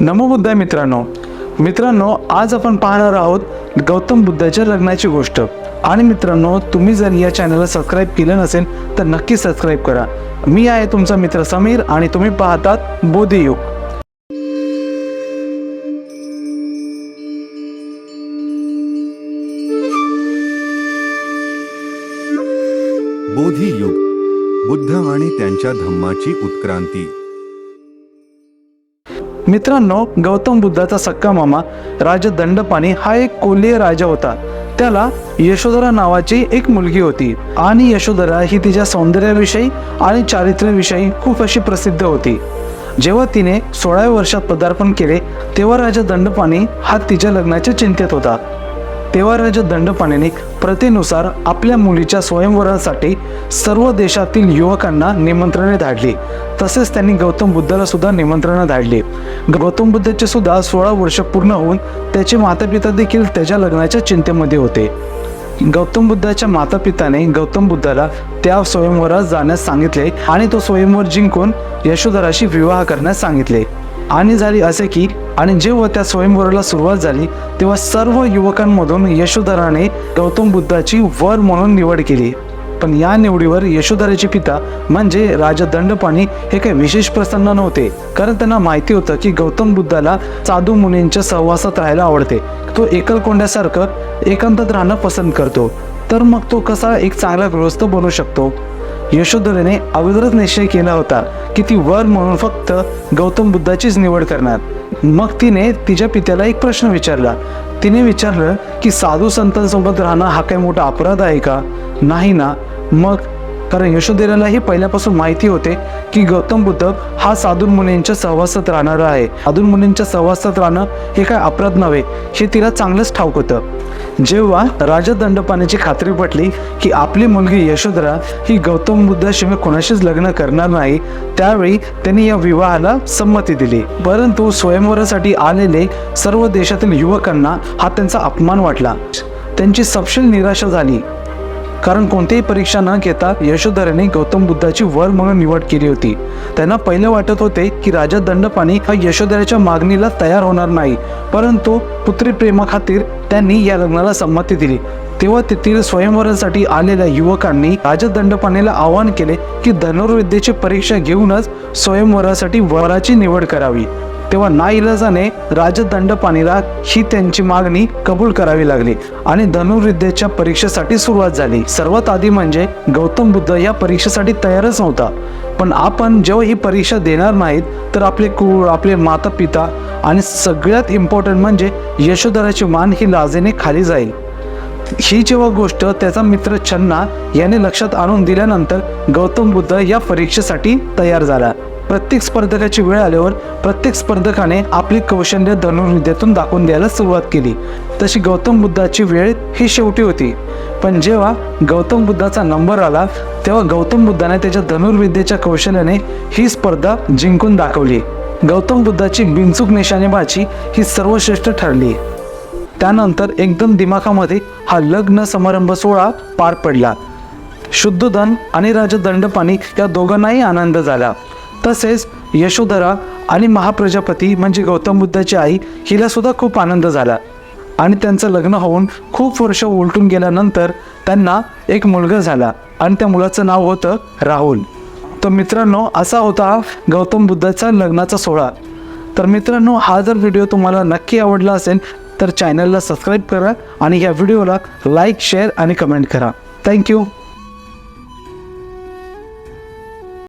नमो बुद्धाय मित्रांनो. मित्रांनो आज आपण पाहणार आहोत गौतम बुद्धाच्या लग्नाची गोष्ट. आणि मित्रांनो तुम्ही जर या चॅनलला सबस्क्राईब केलं नसेल तर नक्की सबस्क्राईब करा. मी आहे तुमचा मित्र समीर आणि तुम्ही पाहतात बोधियुग बोधी युग बुद्ध आणि त्यांच्या धम्माची उत्क्रांती. मित्रांनो गौतम बुद्धाचा सक्का मामा राजा दंडपाणी हा एक कोल्हे राजा होता. त्याला यशोधरा नावाची एक मुलगी होती आणि यशोधरा ही तिच्या सौंदर्याविषयी आणि चारित्र्याविषयी खूप अशी प्रसिद्ध होती. जेव्हा तिने सोळाव्या वर्षात पदार्पण केले तेव्हा राजा दंडपाणी हा तिच्या लग्नाच्या चिंतेत होता. तेव्हा राजा दंडपाणीने प्रथेनुसार आपल्या मुलीच्या स्वयंवरासाठी सर्व देशातील युवकांना निमंत्रणे धाडली. तसेच त्यांनी गौतम बुद्धाला सुद्धा निमंत्रणं धाडली. गौतम बुद्धाचे सुद्धा सोळा वर्ष पूर्ण होऊन त्याचे मातापिता देखील त्याच्या लग्नाच्या चिंतेमध्ये होते. गौतम बुद्धाच्या मातापिताने गौतम बुद्धाला त्या स्वयंवरात जाण्यास सांगितले आणि तो स्वयंवर जिंकून यशोधराशी विवाह करण्यास सांगितले. आणि झाली असे की आणि जेव्हा त्या स्वयंवराला सुरुवात झाली तेव्हा सर्व युवकांमधून यशोधराने गौतम बुद्धाची वर म्हणून निवड केली. पण या निवडीवर यशोधराचे पिता म्हणजे राजा दंडपाणी हे काही विशेष प्रसन्न नव्हते. कारण त्यांना माहिती होतं की गौतम बुद्धाला साधू मुनींच्या सहवासात राहायला आवडते. तो एकलकोंड्यासारखं एकांतात राहणं पसंत करतो. तर मग तो कसा एक चांगला गृहस्थ बनू शकतो? यशोधरेने अगोदरच निश्चय केला होता की ती वर म्हणून फक्त गौतम बुद्धाचीच निवड करणार. मग तिने तिच्या पित्याला एक प्रश्न विचारला. तिने विचारलं की साधू संतांसोबत राहणं हा काही मोठा अपराध आहे का? नाही ना. मग कारण यशोधेरालाही पहिल्यापासून माहिती होते की गौतम बुद्ध हा साधून मुनींच्या सहवासात राहणारा आहे. साधून मुनींच्या सहवासात राहणं हे काय अपराध नव्हे हे तिला चांगलंच ठाऊक होतं. जेव्हा राजा दंडपाण्याची खात्री पटली की आपली मुलगी यशोधरा ही गौतम बुद्धाशिवाय कोणाशीच लग्न करणार नाही त्यावेळी त्यांनी या विवाहाला संमती दिली. परंतु स्वयंवरासाठी आलेले सर्व देशातील युवकांना हा त्यांचा अपमान वाटला. त्यांची सपशेल निराशा झाली. कारण कोणतीही परीक्षा न घेता यशोधराने गौतम बुद्धाची वर म्हणून निवड केली होती. त्यांना पहिले वाटत होते की राजा दंडपाणी हा यशोधराच्या मागणीला तयार होणार नाही परंतु पुत्री प्रेमाखातीर त्यांनी या लग्नाला संमती दिली. तेव्हा तेथील स्वयंवरासाठी आलेल्या युवकांनी राजा दंडपाणीला आवाहन केले की धनुर्विद्येची परीक्षा घेऊनच स्वयंवरासाठी वराची निवड करावी. तेव्हा नाईलाजाने राजदंड पाणीला ही त्यांची मागणी कबूल करावी लागली आणि धनुर्विद्येच्या परीक्षेसाठी सुरुवात झाली. सर्वात आधी म्हणजे गौतम बुद्ध या परीक्षेसाठी तयारच नव्हता. पण आपण जेव्हा ही परीक्षा देणार नाहीत तर आपले कुळ आपले माता पिता आणि सगळ्यात इम्पॉर्टंट म्हणजे यशोधराची मान ही लाजेने खाली जाईल. ही जेव्हा गोष्ट त्याचा मित्र छन्ना याने लक्षात आणून दिल्यानंतर गौतम बुद्ध या परीक्षेसाठी तयार झाला. प्रत्येक स्पर्धकाची वेळ आल्यावर प्रत्येक स्पर्धकाने आपली कौशल्य धनुर्विद्यातून दाखवून द्यायला सुरुवात केली. तशी गौतम बुद्धाची वेळ ही शेवटी होती. पण जेव्हा गौतम बुद्धाचा नंबर आला तेव्हा गौतम बुद्धाने त्याच्या धनुर्विद्येच्या कौशल्याने ही स्पर्धा जिंकून दाखवली. गौतम बुद्धाची बिनचूक निशाणेबाजी ही सर्वश्रेष्ठ ठरली. त्यानंतर एकदम दिमाखामध्ये हा लग्न समारंभ सोहळा पार पडला. शुद्धधन आणि राजदंडपाणी या दोघांनाही आनंद झाला. तसेच यशोधरा आणि महाप्रजापती म्हणजे गौतम बुद्धाची आई हिला सुद्धा खूप आनंद झाला. आणि त्यांचं लग्न होऊन खूप वर्ष उलटून गेल्यानंतर त्यांना एक मुलगा झाला आणि त्या मुलाचं नाव होतं राहुल. तर मित्रांनो असा होता गौतम बुद्धाचा लग्नाचा सोहळा. तर मित्रांनो हा जर व्हिडिओ तुम्हाला नक्की आवडला असेल तर चॅनलला सबस्क्राईब करा आणि या व्हिडिओला लाईक शेअर आणि कमेंट करा. Thank you.